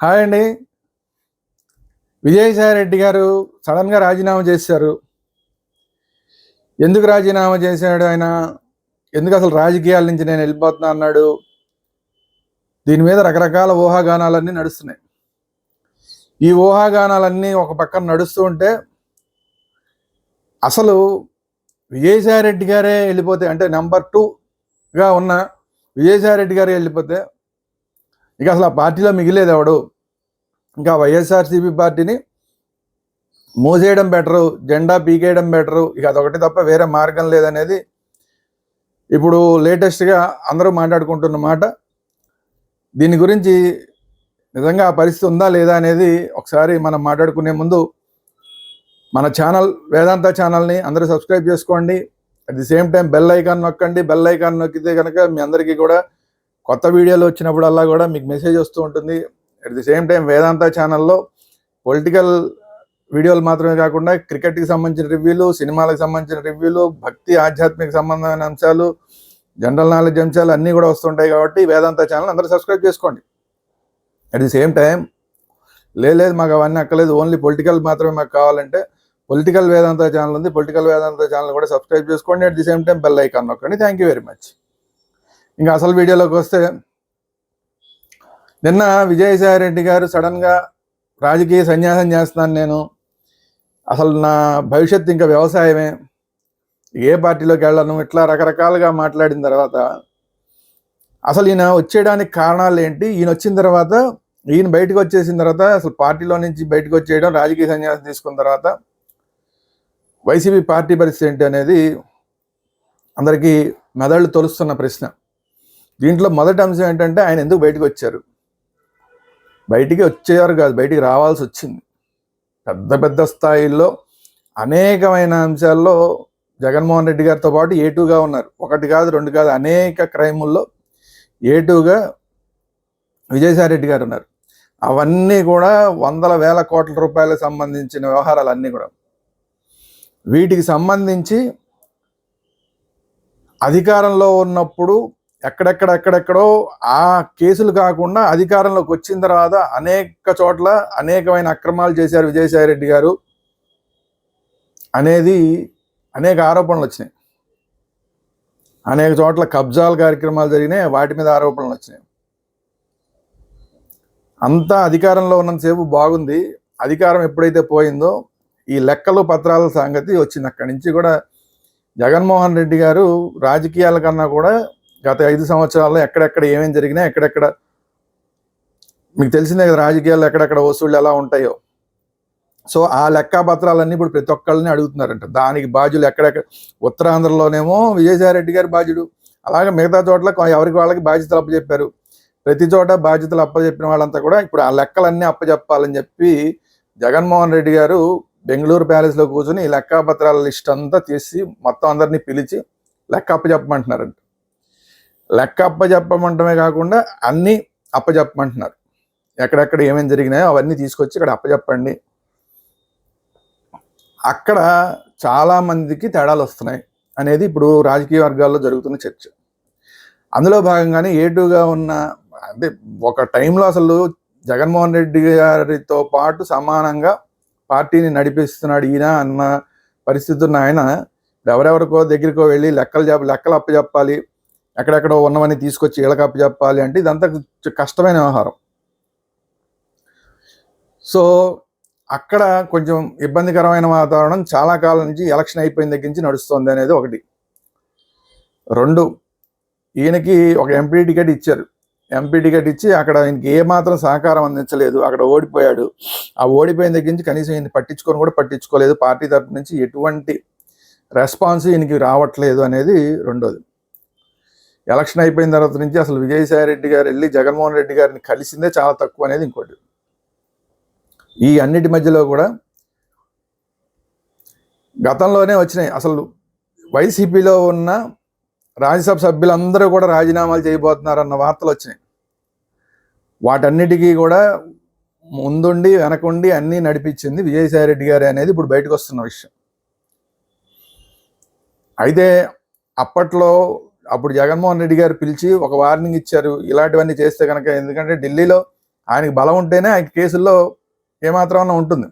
Hi అండి. విజయసాయి రెడ్డి గారు సడన్గా రాజీనామా చేశారు. ఎందుకు రాజీనామా చేశాడు ఆయన? ఎందుకు అసలు రాజకీయాల నుంచి నేను వెళ్ళిపోతున్నా అన్నాడు? దీని మీద రకరకాల ఊహాగానాలన్నీ నడుస్తున్నాయి. ఈ ఊహాగానాలన్నీ ఒక పక్కన నడుస్తూ ఉంటే అసలు విజయసాయి రెడ్డి గారే వెళ్ళిపోతే అంటే నెంబర్ టూగా ఉన్న విజయసాయి రెడ్డి గారే వెళ్ళిపోతే ఇక అసలు ఆ పార్టీలో మిగిలేదు ఎవడు? ఇంకా వైఎస్ఆర్సీపీ పార్టీని మూసేయడం బెటరు జెండా పీకేయడం బెటరు ఇక అదొకటి తప్ప వేరే మార్గం లేదనేది ఇప్పుడు లేటెస్ట్గా అందరూ మాట్లాడుకుంటున్న మాట. దీని గురించి నిజంగా ఆ పరిస్థితి ఉందా లేదా అనేది ఒకసారి మనం మాట్లాడుకునే ముందు మన ఛానల్ వేదాంత ఛానల్ని అందరూ సబ్స్క్రైబ్ చేసుకోండి. At the same time bell icon నొక్కండి. బెల్ ఐకాన్ నొక్కితే కనుక మీ అందరికీ కూడా కొత్త వీడియోలు వచ్చినప్పుడల్లా కూడా మీకు మెసేజ్ వస్తూ ఉంటుంది. At the same time Vedanta ఛానల్లో పొలిటికల్ వీడియోలు మాత్రమే కాకుండా క్రికెట్కి సంబంధించిన రివ్యూలు సినిమాలకు సంబంధించిన రివ్యూలు భక్తి ఆధ్యాత్మిక సంబంధమైన అంశాలు జనరల్ నాలెడ్జ్ అంశాలు అన్నీ కూడా వస్తుంటాయి కాబట్టి వేదాంత ఛానల్ అందరూ సబ్స్క్రైబ్ చేసుకోండి. అట్ ది సేమ్ టైం లేదు మాకు అవన్నీ అక్కలేదు ఓన్లీ పొలిటికల్ మాత్రమే మాకు కావాలంటే పొలిటికల్ వేదాంత ఛానల్ ఉంది. పొలిటికల్ వేదాంత ఛానల్ కూడా సబ్స్క్రైబ్ చేసుకోండి. At the same time bell icon నొక్కండి. థ్యాంక్ యూ వెరీ మచ్ ఇంకా అసలు వీడియోలోకి వస్తే నిన్న విజయసాయి రెడ్డి గారు సడన్గా రాజకీయ సన్యాసం చేస్తున్నాను నేను. అసలు నా భవిష్యత్తు ఇంకా వ్యవసాయమే. ఏ పార్టీలోకి వెళ్ళను ఇట్లా రకరకాలుగా మాట్లాడిన తర్వాత అసలు ఈయన వచ్చేయడానికి కారణాలు ఏంటి? ఈయన వచ్చిన తర్వాత ఈయన బయటకు వచ్చేసిన తర్వాత అసలు పార్టీలో నుంచి బయటకు వచ్చేయడం రాజకీయ సన్యాసం తీసుకున్న తర్వాత వైసీపీ పార్టీ పరిస్థితి ఏంటి అనేది అందరికీ మెదళ్ళు తొలుస్తున్న ప్రశ్న. దీంట్లో మొదటి అంశం ఏంటంటే ఆయన ఎందుకు బయటకు వచ్చారు? బయటికి వచ్చేవారు కాదు బయటికి రావాల్సి వచ్చింది. పెద్ద పెద్ద స్థాయిల్లో అనేకమైన అంశాల్లో జగన్మోహన్ రెడ్డి గారితో పాటు ఏటుగా ఉన్నారు. ఒకటి కాదు రెండు కాదు అనేక క్రైముల్లో ఏటుగా విజయసాయి రెడ్డి గారు ఉన్నారు. అవన్నీ కూడా వందల వేల కోట్ల రూపాయలకు సంబంధించిన వ్యవహారాలు అన్నీ కూడా. వీటికి సంబంధించి అధికారంలో ఉన్నప్పుడు ఎక్కడెక్కడ ఎక్కడెక్కడో ఆ కేసులు కాకుండా అధికారంలోకి వచ్చిన తర్వాత అనేక చోట్ల అనేకమైన అక్రమాలు చేశారు విజయసాయి రెడ్డి గారు అనేది అనేక ఆరోపణలు వచ్చినాయి. అనేక చోట్ల కబ్జాల కార్యక్రమాలు జరిగినాయి వాటి మీద ఆరోపణలు వచ్చినాయి. అంతా అధికారంలో ఉన్నంతసేపు బాగుంది. అధికారం ఎప్పుడైతే పోయిందో ఈ లెక్కలు పత్రాల సంగతి వచ్చింది. అక్కడి నుంచి కూడా జగన్మోహన్ రెడ్డి గారు రాజకీయాల కన్నా కూడా గత ఐదు సంవత్సరాల్లో ఎక్కడెక్కడ ఏమేమి జరిగినా ఎక్కడెక్కడ మీకు తెలిసిందే కదా రాజకీయాల్లో ఎక్కడెక్కడ వసూళ్ళు ఎలా ఉంటాయో. సో ఆ లెక్కాపత్రాలన్నీ ఇప్పుడు ప్రతి ఒక్కళ్ళని అడుగుతున్నారంట. దానికి బాధ్యులు ఎక్కడెక్కడ ఉత్తరాంధ్రలోనేమో విజయసాయి రెడ్డి గారు బాధ్యుడు అలాగే మిగతా చోట్ల ఎవరికి వాళ్ళకి బాధ్యతలు అప్పచెప్పారు. ప్రతి చోట బాధ్యతలు అప్పచెప్పిన వాళ్ళంతా కూడా ఇప్పుడు ఆ లెక్కలన్నీ అప్పచెప్పాలని చెప్పి జగన్మోహన్ రెడ్డి గారు బెంగళూరు ప్యాలెస్లో కూర్చొని ఈ లెక్కాపత్రాల లిస్ట్ అంతా తీసి మొత్తం అందరినీ పిలిచి లెక్క అప్పచెప్పమంటున్నారంట. లెక్క అప్పచెప్పమంటమే కాకుండా అన్నీ అప్పచెప్పమంటున్నారు ఎక్కడెక్కడ ఏమేమి జరిగినాయో అవన్నీ తీసుకొచ్చి ఇక్కడ అప్పచెప్పండి అక్కడ చాలా మందికి తేడాలు వస్తున్నాయి అనేది ఇప్పుడు రాజకీయ వర్గాల్లో జరుగుతున్న చర్చ. అందులో భాగంగానే ఏటుగా ఉన్న అంటే ఒక టైంలో అసలు జగన్మోహన్ రెడ్డి గారితో పాటు సమానంగా పార్టీని నడిపిస్తున్నాడు ఈయన అన్న పరిస్థితి ఉన్న ఆయన ఎవరెవరికో దగ్గరికో వెళ్ళి లెక్కలు చెప్ప లెక్కలు అప్పచెప్పాలి ఎక్కడెక్కడో ఉన్నవన్నీ తీసుకొచ్చి వీళ్ళకి చెప్పాలి అంటే ఇదంతా కష్టమైన వ్యవహారం. సో అక్కడ కొంచెం ఇబ్బందికరమైన వాతావరణం చాలా కాలం నుంచి ఎలక్షన్ అయిపోయిన దగ్గర నుంచి నడుస్తుంది అనేది ఒకటి. రెండు ఈయనకి ఒక ఎంపీ టికెట్ ఇచ్చారు. ఎంపీ టికెట్ ఇచ్చి అక్కడ ఆయనకి ఏ మాత్రం సహకారం అందించలేదు. అక్కడ ఓడిపోయాడు. ఆ ఓడిపోయిన దగ్గర నుంచి కనీసం ఈయన పట్టించుకొని కూడా పట్టించుకోలేదు. పార్టీ తరపు నుంచి ఎటువంటి రెస్పాన్స్ ఈయనకి రావట్లేదు అనేది రెండోది. ఎలక్షన్ అయిపోయిన తర్వాత నుంచి అసలు విజయసాయి రెడ్డి గారు వెళ్ళి జగన్మోహన్ రెడ్డి గారిని కలిసిందే చాలా తక్కువ అనేది ఇంకోటి. ఈ అన్నిటి మధ్యలో కూడా గతంలోనే వచ్చినాయి. అసలు వైసీపీలో ఉన్న రాజ్యసభ సభ్యులందరూ కూడా రాజీనామాలు చేయబోతున్నారన్న వార్తలు వచ్చినాయి. వాటన్నిటికీ కూడా ముందుండి వెనకుండి అన్నీ నడిపించింది విజయసాయి రెడ్డి గారు అనేది ఇప్పుడు బయటకు వస్తున్న విషయం. అయితే అప్పట్లో అప్పుడు జగన్మోహన్ రెడ్డి గారు పిలిచి ఒక వార్నింగ్ ఇచ్చారు. ఇలాంటివన్నీ చేస్తే కనుక ఎందుకంటే ఢిల్లీలో ఆయనకి బలం ఉంటేనే ఆయన కేసుల్లో ఏమాత్రం ఉంటుంది.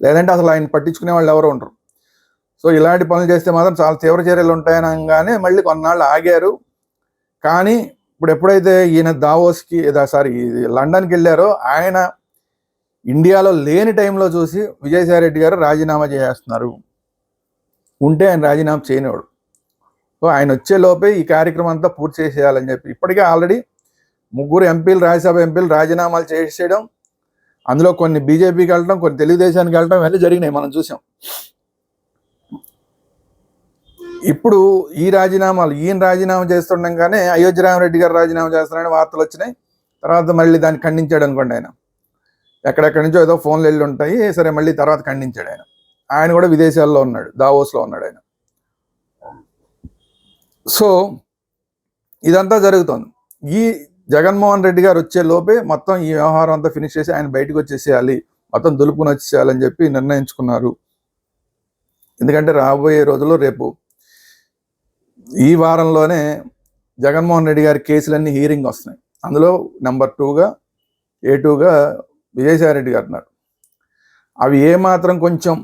లేదంటే అసలు ఆయన పట్టించుకునే వాళ్ళు ఎవరు ఉండరు. సో ఇలాంటి పనులు చేస్తే మాత్రం చాలా తీవ్ర చర్యలు ఉంటాయనగానే మళ్ళీ కొన్నాళ్ళు ఆగారు. కానీ ఇప్పుడు ఎప్పుడైతే ఈయన దావోస్కి సారీ లండన్కి వెళ్ళారో ఆయన ఇండియాలో లేని టైంలో చూసి విజయసాయి రెడ్డి గారు రాజీనామా చేస్తున్నారు ఉంటే ఆయన రాజీనామా చేయనివాడు. ఆయన వచ్చే లోపే ఈ కార్యక్రమం అంతా పూర్తి చేసేయాలని చెప్పి. ఇప్పటికే ఆల్రెడీ ముగ్గురు ఎంపీలు రాజ్యసభ ఎంపీలు రాజీనామాలు చేసేయడం అందులో కొన్ని బీజేపీకి వెళ్ళడం కొన్ని తెలుగుదేశానికి వెళ్ళడం ఇవన్నీ జరిగినాయి మనం చూసాం. ఇప్పుడు ఈ రాజీనామాలు ఈయన రాజీనామా చేస్తుండగానే అయోధ్య రామరెడ్డి గారు రాజీనామా చేస్తున్నారని వార్తలు వచ్చినాయి. తర్వాత మళ్ళీ దాన్ని ఖండించాడు అనుకోండి ఆయన. ఎక్కడెక్కడి నుంచో ఏదో ఫోన్లు వెళ్ళి ఉంటాయి సరే మళ్ళీ తర్వాత ఖండించాడు ఆయన. ఆయన కూడా విదేశాల్లో ఉన్నాడు దావోస్లో ఉన్నాడు ఆయన. సో ఇదంతా జరుగుతుంది. ఈ జగన్మోహన్ రెడ్డి గారు వచ్చే లోపే మొత్తం ఈ వ్యవహారం అంతా ఫినిష్ చేసి ఆయన బయటకు వచ్చేసేయాలి. మొత్తం దులుపుని వచ్చేసేయాలని చెప్పి నిర్ణయించుకున్నారు. ఎందుకంటే రాబోయే రోజుల్లో రేపు ఈ వారంలోనే జగన్మోహన్ రెడ్డి గారి కేసులన్నీ హీరింగ్ వస్తున్నాయి. అందులో నెంబర్ టూగా ఏ టూగా విజయసాయి రెడ్డి గారు ఉన్నారు. అవి ఏమాత్రం కొంచెం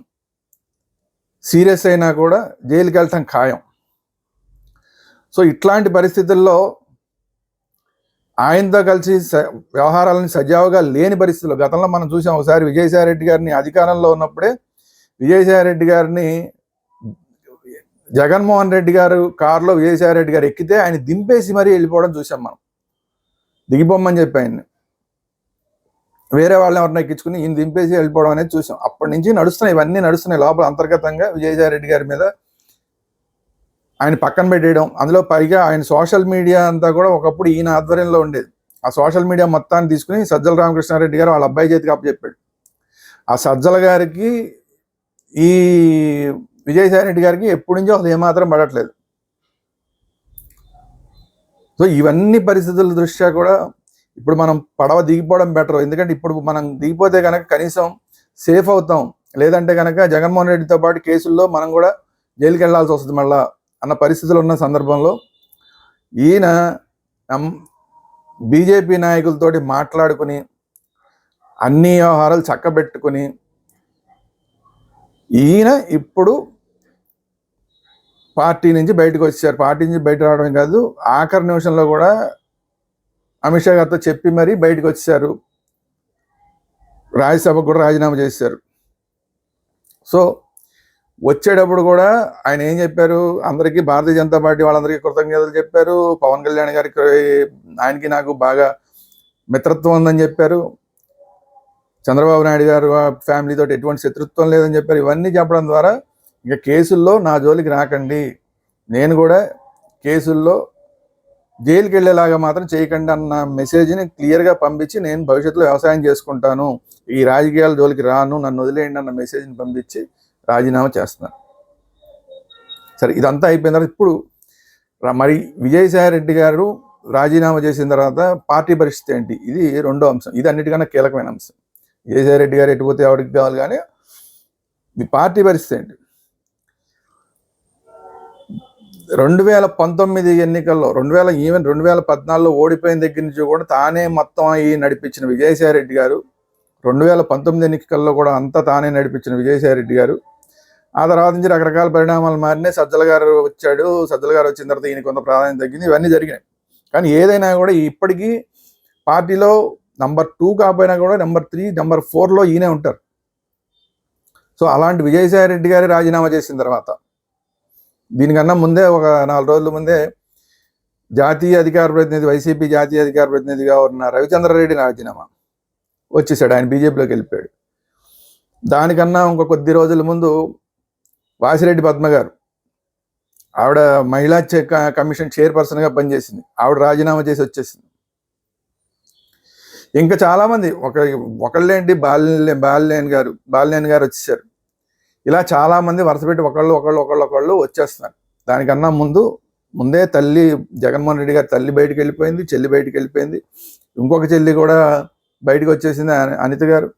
సీరియస్ అయినా కూడా జైలుకి వెళ్ళటం ఖాయం. సో ఇట్లాంటి పరిస్థితుల్లో ఆయనతో కలిసి వ్యవహారాలని వ్యవహారాలను సజావుగా లేని పరిస్థితుల్లో గతంలో మనం చూసాం ఒకసారి విజయసాయి రెడ్డి గారిని అధికారంలో ఉన్నప్పుడే విజయసాయి రెడ్డి గారిని జగన్మోహన్ రెడ్డి గారు కారులో విజయసాయి రెడ్డి గారు ఎక్కితే ఆయన దింపేసి మరీ వెళ్ళిపోవడం చూసాం మనం. దిగిపోమ్మని చెప్పి ఆయన్ని. వేరే వాళ్ళని ఎవరిని ఎక్కించుకుని ఈయన దింపేసి వెళ్ళిపోవడం అనేది చూసాం. అప్పటి నుంచి నడుస్తున్నాయి ఇవన్నీ నడుస్తున్నాయి లోపల అంతర్గతంగా విజయసాయి రెడ్డి గారి మీద ఆయన పక్కన పెట్టేయడం. అందులో పైగా ఆయన సోషల్ మీడియా అంతా కూడా ఒకప్పుడు ఈయన ఆధ్వర్యంలో ఉండేది. ఆ సోషల్ మీడియా మొత్తాన్ని తీసుకుని సజ్జల రామకృష్ణారెడ్డి గారు వాళ్ళ అబ్బాయి చేతికి అప్పచెప్పాడు ఆ సజ్జల గారికి ఈ విజయసాయి రెడ్డి గారికి ఎప్పటి నుంచో అసలు ఏమాత్రం పడట్లేదు. సో ఇవన్నీ పరిస్థితుల దృష్ట్యా కూడా ఇప్పుడు మనం పడవ దిగిపోవడం బెటర్. ఎందుకంటే ఇప్పుడు మనం దిగిపోతే కనుక కనీసం సేఫ్ అవుతాం. లేదంటే కనుక జగన్మోహన్ రెడ్డితో పాటు కేసుల్లో మనం కూడా జైలుకి వెళ్ళాల్సి వస్తుంది మళ్ళీ. అన్న పరిస్థితులు ఉన్న సందర్భంలో ఈయన బీజేపీ నాయకులతోటి మాట్లాడుకుని అన్ని వ్యవహారాలు చక్కబెట్టుకుని ఈయన ఇప్పుడు పార్టీ నుంచి బయటకు వచ్చారు. పార్టీ నుంచి బయట రావడమే కాదు ఆఖరి నిమిషంలో కూడా అమిత్ షా గారితో చెప్పి మరీ బయటకు వచ్చారు. రాజ్యసభకు కూడా రాజీనామా చేశారు. సో వచ్చేటప్పుడు కూడా ఆయన ఏం చెప్పారు? అందరికీ భారతీయ జనతా పార్టీ వాళ్ళందరికీ కృతజ్ఞతలు చెప్పారు. పవన్ కళ్యాణ్ గారికి ఆయనకి నాకు బాగా మిత్రత్వం ఉందని చెప్పారు. చంద్రబాబు నాయుడు గారు ఫ్యామిలీతో ఎటువంటి శత్రుత్వం లేదని చెప్పారు. ఇవన్నీ చెప్పడం ద్వారా ఇంకా కేసుల్లో నా జోలికి రాకండి. నేను కూడా కేసుల్లో జైలుకి వెళ్ళేలాగా మాత్రం చేయకండి అన్న మెసేజ్ని క్లియర్గా పంపించి నేను భవిష్యత్తులో వ్యవసాయం చేసుకుంటాను. ఈ రాజకీయాల జోలికి రాను నన్ను వదిలేయండి అన్న మెసేజ్ని పంపించి రాజీనామా చేస్తున్నారు. సరే ఇదంతా అయిపోయిన తర్వాత ఇప్పుడు మరి విజయసాయి రెడ్డి గారు రాజీనామా చేసిన తర్వాత పార్టీ పరిస్థితి ఏంటి? ఇది రెండో అంశం. ఇది అన్నిటికన్నా కీలకమైన అంశం. విజయసాయి రెడ్డి గారు ఎటుపోతే ఎవరికి కావాలి కానీ మీ పార్టీ పరిస్థితి ఏంటి? రెండు వేల పంతొమ్మిది ఎన్నికల్లో రెండు వేల ఈవెన్ రెండు వేల పద్నాలుగులో ఓడిపోయిన దగ్గర నుంచి కూడా తానే మొత్తం అయ్యి నడిపించిన విజయసాయి రెడ్డి గారు రెండు వేల పంతొమ్మిది ఎన్నికల్లో కూడా అంతా తానే నడిపించిన విజయసాయి రెడ్డి గారు ఆ తర్వాత నుంచి రకరకాల పరిణామాలు మారినాయి. సజ్జల గారు వచ్చాడు. సజ్జల గారు వచ్చిన తర్వాత ఈయన కొంత ప్రాధాన్యత తగ్గింది. ఇవన్నీ జరిగినాయి. కానీ ఏదైనా కూడా ఇప్పటికీ పార్టీలో నంబర్ టూ కాకపోయినా కూడా నెంబర్ త్రీ నెంబర్ ఫోర్లో ఈయనే ఉంటారు. సో అలాంటి విజయసాయి రెడ్డి గారి రాజీనామా చేసిన తర్వాత దీనికన్నా ముందే ఒక నాలుగు రోజుల ముందే జాతీయ అధికార ప్రతినిధి వైసీపీ జాతీయ అధికార ప్రతినిధిగా ఉన్న రవిచంద్రారెడ్డి రాజీనామా వచ్చేసాడు. ఆయన బీజేపీలోకి వెళ్ళిపోయాడు. దానికన్నా ఇంకో కొద్ది రోజుల ముందు వాసిరెడ్డి పద్మ గారు. ఆవిడ మహిళా కమిషన్ చైర్పర్సన్గా పనిచేసింది. ఆవిడ రాజీనామా చేసి వచ్చేసింది. ఇంకా చాలామంది ఒక ఒకళ్ళేంటి బాల్య బాలినేని గారు బాలినేని గారు వచ్చేసారు. ఇలా చాలామంది వరుసపెట్టి ఒకళ్ళు ఒకళ్ళు ఒకళ్ళు ఒకళ్ళు వచ్చేస్తున్నారు. దానికన్నా ముందు ముందే తల్లి జగన్మోహన్ రెడ్డి గారు తల్లి బయటికి వెళ్ళిపోయింది చెల్లి బయటికి వెళ్ళిపోయింది. ఇంకొక చెల్లి కూడా బయటకు వచ్చేసింది అని- అనిత గారు.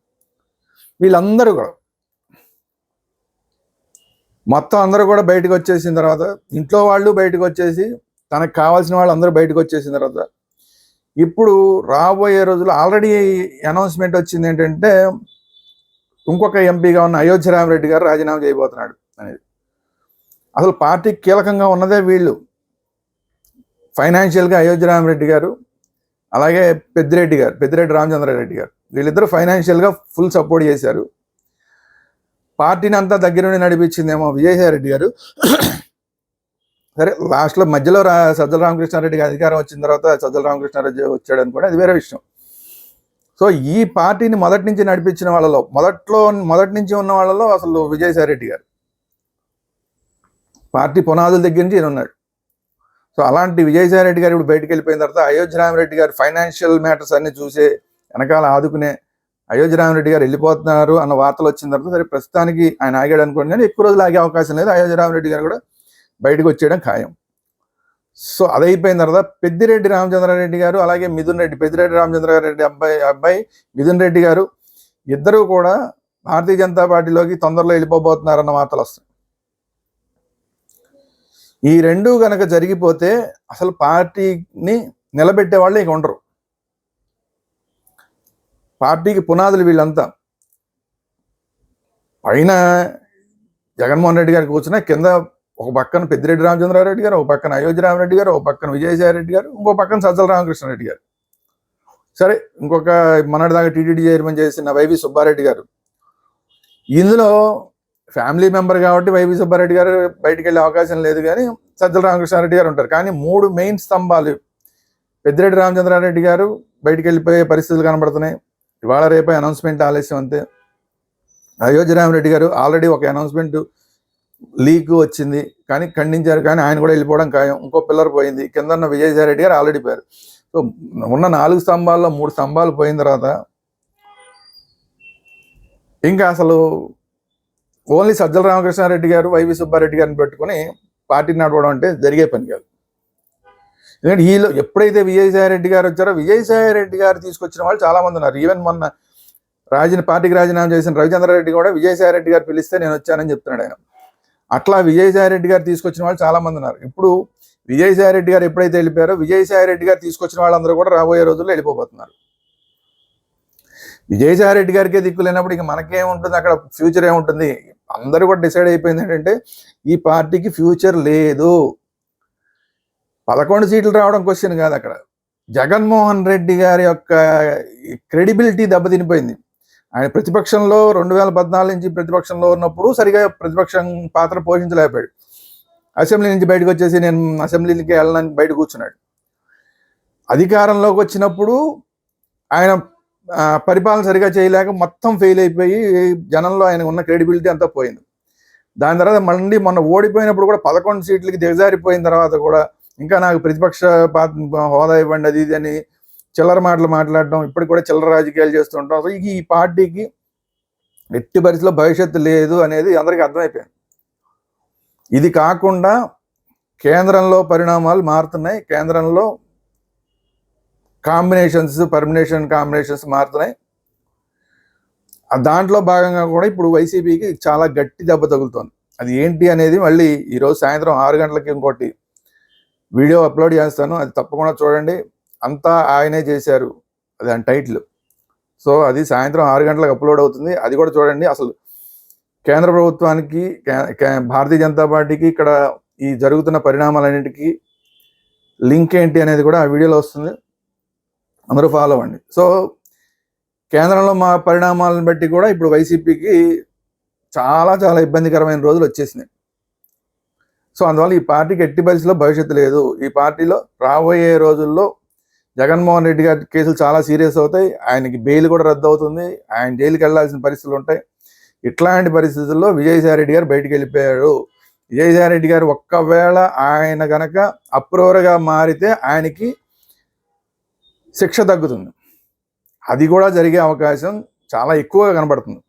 వీళ్ళందరూ కూడా మొత్తం అందరూ కూడా బయటకు వచ్చేసిన తర్వాత ఇంట్లో వాళ్ళు బయటకు వచ్చేసి తనకు కావాల్సిన వాళ్ళు అందరూ బయటకు వచ్చేసిన తర్వాత ఇప్పుడు రాబోయే రోజుల్లో ఆల్రెడీ అనౌన్స్మెంట్ వచ్చింది ఏంటంటే ఇంకొక ఎంపీగా ఉన్న అయోధ్య రామరెడ్డి గారు రాజీనామా చేయబోతున్నాడు అనేది. అసలు పార్టీ కీలకంగా ఉన్నదే వీళ్ళు. ఫైనాన్షియల్గా అయోధ్య రామరెడ్డి గారు అలాగే పెద్దిరెడ్డి గారు పెద్దిరెడ్డి రామచంద్రారెడ్డి గారు. వీళ్ళిద్దరూ ఫైనాన్షియల్గా ఫుల్ సపోర్ట్ చేశారు. పార్టీని అంతా దగ్గరుండి నడిపించిందేమో విజయసాయి రెడ్డి గారు. సరే లాస్ట్లో మధ్యలో రా సజ్జల రామకృష్ణారెడ్డికి అధికారం వచ్చిన తర్వాత సజ్జల రామకృష్ణారెడ్డి వచ్చాడు కూడా అది వేరే విషయం. సో ఈ పార్టీని మొదటి నుంచి నడిపించిన వాళ్ళలో మొదట్లో మొదటి నుంచి ఉన్న వాళ్ళలో అసలు విజయసాయి రెడ్డి గారు. పార్టీ పునాదుల దగ్గర నుంచి ఈయన ఉన్నాడు. సో అలాంటి విజయసాయి రెడ్డి గారు ఇప్పుడు బయటకు వెళ్ళిపోయిన తర్వాత అయోధ్య రామరెడ్డి గారు ఫైనాన్షియల్ మ్యాటర్స్ అన్ని చూసే వెనకాల ఆదుకునే అయోధ్య రామరెడ్డి గారు వెళ్ళిపోతున్నారు అన్న వార్తలు వచ్చిన తర్వాత సరే ప్రస్తుతానికి ఆయన ఆగాడు అనుకోండి కానీ ఎక్కువ రోజులు ఆగే అవకాశం లేదు. అయోధ్య రామరెడ్డి గారు కూడా బయటకు వచ్చేయడం ఖాయం. సో అది అయిపోయిన తర్వాత పెద్దిరెడ్డి రామచంద్రారెడ్డి గారు అలాగే మిథున్ రెడ్డి పెద్దిరెడ్డి రామచంద్రారెడ్డి అబ్బాయి అబ్బాయి మిథున్ రెడ్డి గారు ఇద్దరు కూడా భారతీయ జనతా పార్టీలోకి తొందరలో వెళ్ళిపోబోతున్నారన్న వార్తలు వస్తాయి. ఈ రెండు కనుక జరిగిపోతే అసలు పార్టీని నిలబెట్టే వాళ్ళు ఇక ఉండరు. పార్టీకి పునాదులు వీళ్ళంతా. పైన జగన్మోహన్ రెడ్డి గారు కూర్చున్నా కింద ఒక పక్కన పెద్దిరెడ్డి రామచంద్రారెడ్డి గారు ఒక పక్కన అయోధ్య రామరెడ్డి గారు ఒక పక్కన విజయసాయిరెడ్డి గారు ఇంకో పక్కన సజ్జల రామకృష్ణారెడ్డి గారు. సరే ఇంకొక మొన్నటి దాకా టీటీడీ చైర్మన్ చేసిన వైవి సుబ్బారెడ్డి గారు. ఇందులో ఫ్యామిలీ మెంబర్ కాబట్టి వైవి సుబ్బారెడ్డి గారు బయటికి వెళ్ళే అవకాశం లేదు కానీ సజ్జల రామకృష్ణారెడ్డి గారు ఉంటారు. కానీ మూడు మెయిన్ స్తంభాలు. పెద్దిరెడ్డి రామచంద్రారెడ్డి గారు బయటికి వెళ్ళిపోయే పరిస్థితులు కనబడుతున్నాయి. ఇవాళ రేపే అనౌన్స్మెంట్ ఆలస్యం అంతే. అయోధ్య రామరెడ్డి గారు ఆల్రెడీ ఒక అనౌన్స్మెంట్ లీక్ వచ్చింది. కానీ ఖండించారు. కానీ ఆయన కూడా వెళ్ళిపోవడం ఖాయం. ఇంకో పిల్లర్ పోయింది. కింద ఉన్న విజయసాయి గారు ఆల్రెడీ పోయారు. సో ఉన్న నాలుగు స్తంభాల్లో మూడు స్తంభాలు పోయిన తర్వాత ఇంకా అసలు ఓన్లీ సజ్జల రామకృష్ణారెడ్డి గారు వైవి సుబ్బారెడ్డి గారిని పెట్టుకొని పార్టీ నడవడం అంటే జరిగే పని కాదు. ఎందుకంటే ఈలో ఎప్పుడైతే విజయసాయిరెడ్డి గారు వచ్చారో విజయసాయిరెడ్డి గారు తీసుకొచ్చిన వాళ్ళు చాలామంది ఉన్నారు. ఈవెన్ మొన్న రాజీన పార్టీకి రాజీనామా చేసిన రవిచంద్రారెడ్డి కూడా విజయసాయిరెడ్డి గారు పిలిస్తే నేను వచ్చానని చెప్తున్నాడు ఆయన. అట్లా విజయసాయిరెడ్డి గారు తీసుకొచ్చిన వాళ్ళు చాలామంది ఉన్నారు. ఇప్పుడు విజయసాయిరెడ్డి గారు ఎప్పుడైతే వెళ్ళిపోయారో విజయసాయి రెడ్డి గారు తీసుకొచ్చిన వాళ్ళందరూ కూడా రాబోయే రోజుల్లో వెళ్ళిపోతున్నారు విజయసాయిరెడ్డి గారికే దిక్కు లేనప్పుడు ఇక మనకేముంటుంది అక్కడ ఫ్యూచర్ ఏముంటుంది? అందరూ కూడా డిసైడ్ అయిపోయింది ఏంటంటే ఈ పార్టీకి ఫ్యూచర్ లేదు. పదకొండు సీట్లు రావడం క్వశ్చన్ కాదు అక్కడ. జగన్మోహన్ రెడ్డి గారి యొక్క క్రెడిబిలిటీ దెబ్బతినిపోయింది. ఆయన ప్రతిపక్షంలో రెండు వేల పద్నాలుగు నుంచి ప్రతిపక్షంలో ఉన్నప్పుడు సరిగా ప్రతిపక్షం పాత్ర పోషించలేకపోయాడు. అసెంబ్లీ నుంచి బయటకు వచ్చేసి నేను అసెంబ్లీకి వెళ్ళడానికి బయట కూర్చున్నాడు. అధికారంలోకి వచ్చినప్పుడు ఆయన పరిపాలన సరిగా చేయలేక మొత్తం ఫెయిల్ అయిపోయి జనంలో ఆయన ఉన్న క్రెడిబిలిటీ అంతా పోయింది. దాని తర్వాత మళ్ళీ మొన్న ఓడిపోయినప్పుడు కూడా పదకొండు సీట్లకి దిగజారిపోయిన తర్వాత కూడా ఇంకా నాకు ప్రతిపక్ష హోదా ఇవ్వండి అది ఇది అని చిల్లర మాటలు మాట్లాడడం ఇప్పటికి కూడా చిల్లర రాజకీయాలు చేస్తుంటాం అసలు ఈ పార్టీకి ఎట్టి పరిస్థితిలో భవిష్యత్తు లేదు అనేది అందరికీ అర్థమైపోయింది. ఇది కాకుండా కేంద్రంలో పరిణామాలు మారుతున్నాయి. కేంద్రంలో కాంబినేషన్స్ పర్మినేషన్ కాంబినేషన్స్ మారుతున్నాయి. దాంట్లో భాగంగా కూడా ఇప్పుడు వైసీపీకి చాలా గట్టి దెబ్బ తగులుతోంది. అది ఏంటి అనేది మళ్ళీ ఈరోజు సాయంత్రం ఆరు గంటలకి ఇంకోటి వీడియో అప్లోడ్ చేస్తాను అది తప్పకుండా చూడండి. అంతా ఆయనే చేశారు అది దాని టైటిల్. సో అది సాయంత్రం ఆరు గంటలకు అప్లోడ్ అవుతుంది. అది కూడా చూడండి. అసలు కేంద్ర ప్రభుత్వానికి భారతీయ జనతా పార్టీకి ఇక్కడ ఈ జరుగుతున్న పరిణామాలన్నిటికీ లింక్ ఏంటి అనేది కూడా ఆ వీడియోలో వస్తుంది. అందరూ ఫాలో అవ్వండి. సో కేంద్రంలో మా పరిణామాలను బట్టి కూడా ఇప్పుడు వైసీపీకి చాలా చాలా ఇబ్బందికరమైన రోజులు వచ్చేసినాయి. సో అందువల్ల ఈ పార్టీకి ఎట్టి పరిస్థితిలో భవిష్యత్తు లేదు. ఈ పార్టీలో రాబోయే రోజుల్లో జగన్మోహన్ రెడ్డి గారి కేసులు చాలా సీరియస్ అవుతాయి. ఆయనకి బెయిల్ కూడా రద్దు అవుతుంది. ఆయన జైలుకి వెళ్ళాల్సిన పరిస్థితులు ఉంటాయి. ఇట్లాంటి పరిస్థితుల్లో విజయసాయి రెడ్డి గారు బయటికి వెళ్ళిపోయాడు విజయసాయి రెడ్డి గారు ఒక్కవేళ ఆయన గనక అప్రూవర్గా మారితే ఆయనకి శిక్ష తగ్గుతుంది. అది కూడా జరిగే అవకాశం చాలా ఎక్కువగా కనబడుతుంది.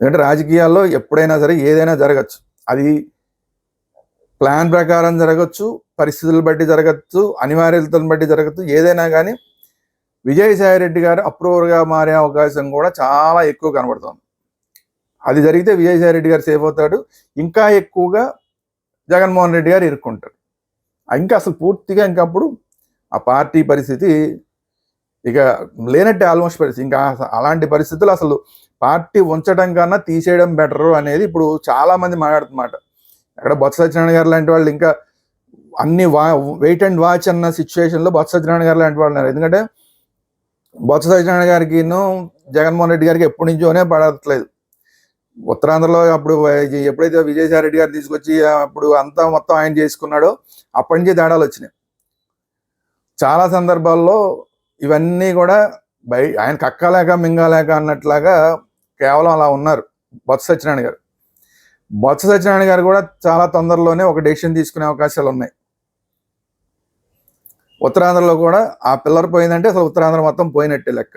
ఎందుకంటే రాజకీయాల్లో ఎప్పుడైనా సరే ఏదైనా జరగచ్చు. అది ప్లాన్ ప్రకారం జరగచ్చు పరిస్థితులు బట్టి జరగచ్చు అనివార్యతలను బట్టి జరగచ్చు ఏదైనా కానీ విజయసాయి రెడ్డి గారు అప్రూవర్గా మారే అవకాశం కూడా చాలా ఎక్కువ కనబడుతుంది. అది జరిగితే విజయసాయి రెడ్డి గారు సేఫ్ అవుతాడు ఇంకా ఎక్కువగా జగన్మోహన్ రెడ్డి గారు ఇరుక్కుంటారు. ఇంకా అసలు పూర్తిగా ఇంకా అప్పుడు ఆ పార్టీ పరిస్థితి ఇక లేనట్టే ఆల్మోస్ట్ పరిస్థితి. ఇంకా అలాంటి పరిస్థితులు అసలు పార్టీ ఉంచడం కన్నా తీసేయడం బెటర్ అనేది ఇప్పుడు చాలామంది మాట్లాడుతున్నమాట. అక్కడ బొత్స సత్యనారాయణ గారు లాంటి వాళ్ళు ఇంకా అన్ని వా వెయిట్ అండ్ వాచ్ అన్న సిచ్యువేషన్లో బొత్స సత్యనారాయణ గారు లాంటి వాళ్ళు ఉన్నారు. ఎందుకంటే బొత్స సత్యనారాయణ గారికి జగన్మోహన్ రెడ్డి గారికి ఎప్పటి నుంచోనే పడట్లేదు. ఉత్తరాంధ్రలో అప్పుడు ఎప్పుడైతే విజయసాయి రెడ్డి గారు తీసుకొచ్చి అప్పుడు అంతా మొత్తం ఆయన చేసుకున్నాడో అప్పటి నుంచి తేడాలు వచ్చినాయి. చాలా సందర్భాల్లో ఇవన్నీ కూడా బయ ఆయన కక్కలేక మింగలేక అన్నట్లాగా కేవలం అలా ఉన్నారు బొత్స సత్యనారాయణ గారు. బొత్స సత్యనారాయణ గారు కూడా చాలా తొందరలోనే ఒక డెసిషన్ తీసుకునే అవకాశాలు ఉన్నాయి. ఉత్తరాంధ్రలో కూడా ఆ పిల్లర్ పోయిందంటే అసలు ఉత్తరాంధ్ర మొత్తం పోయినట్టే లెక్క.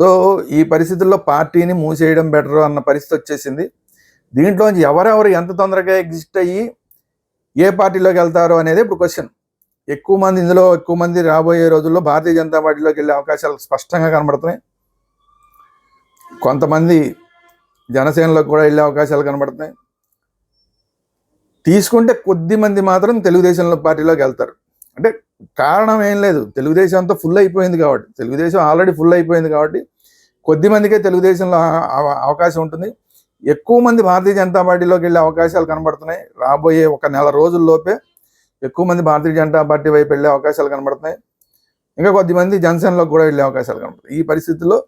సో ఈ పరిస్థితుల్లో పార్టీని మూసేయడం బెటర్ అన్న పరిస్థితి వచ్చేసింది. దీంట్లోంచి ఎవరెవరు ఎంత తొందరగా ఎగ్జిస్ట్ అయ్యి ఏ పార్టీలోకి వెళ్తారు అనేది ఇప్పుడు క్వశ్చన్ ఎక్కువ మంది ఇందులో ఎక్కువ మంది రాబోయే రోజుల్లో భారతీయ జనతా పార్టీలోకి వెళ్ళే అవకాశాలు స్పష్టంగా కనబడుతున్నాయి. కొంతమంది జనసేనలోకి కూడా వెళ్ళే అవకాశాలు కనబడుతున్నాయి. తీసుకుంటే కొద్ది మంది మాత్రం తెలుగుదేశంలో పార్టీలోకి వెళ్తారు. అంటే కారణం ఏం లేదు. తెలుగుదేశం అంతా ఫుల్ అయిపోయింది కాబట్టి. తెలుగుదేశం ఆల్రెడీ ఫుల్ అయిపోయింది కాబట్టి కొద్ది మందికే తెలుగుదేశంలో అవకాశం ఉంటుంది. ఎక్కువ మంది భారతీయ జనతా పార్టీలోకి వెళ్ళే అవకాశాలు కనబడుతున్నాయి. రాబోయే ఒక నెల రోజుల్లోపే ఎక్కువ మంది భారతీయ జనతా పార్టీ వైపు వెళ్ళే అవకాశాలు కనబడుతున్నాయి. ఇంకా కొద్దిమంది జనసేనలోకి కూడా వెళ్ళే అవకాశాలు కనబడుతున్నాయి. ఈ పరిస్థితుల్లో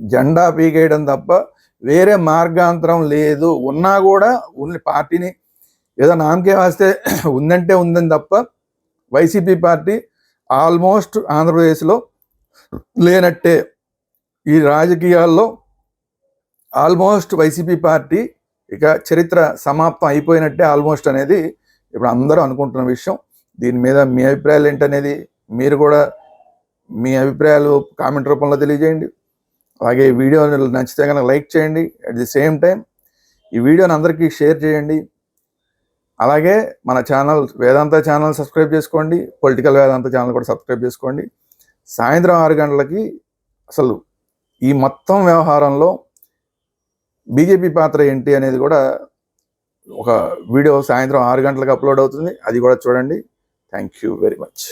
జెండా పీకేయడం తప్ప వేరే మార్గాంతరం లేదు. ఉన్నా కూడా ఓన్లీ పార్టీని ఏదో నామకే వస్తే ఉందంటే ఉందని తప్ప వైసీపీ పార్టీ ఆల్మోస్ట్ ఆంధ్రప్రదేశ్లో లేనట్టే. ఈ రాజకీయాల్లో ఆల్మోస్ట్ వైసీపీ పార్టీ ఇక చరిత్ర సమాప్తం అయిపోయినట్టే ఆల్మోస్ట్ అనేది ఇప్పుడు అందరూ అనుకుంటున్న విషయం. దీని మీద మీ అభిప్రాయాలు ఏంటనేది మీరు కూడా మీ అభిప్రాయాలు కామెంట్ రూపంలో తెలియజేయండి. అలాగే ఈ వీడియో నచ్చితే కనుక లైక్ చేయండి. అట్ ది సేమ్ టైం ఈ వీడియోని అందరికీ షేర్ చేయండి. అలాగే మన ఛానల్ వేదాంత ఛానల్ సబ్స్క్రైబ్ చేసుకోండి. పొలిటికల్ వేదాంత ఛానల్ కూడా సబ్స్క్రైబ్ చేసుకోండి. సాయంత్రం ఆరు గంటలకి అసలు ఈ మొత్తం వ్యవహారంలో బీజేపీ పాత్ర ఏంటి అనేది కూడా ఒక వీడియో సాయంత్రం ఆరు గంటలకు అప్లోడ్ అవుతుంది. అది కూడా చూడండి. Thank you very much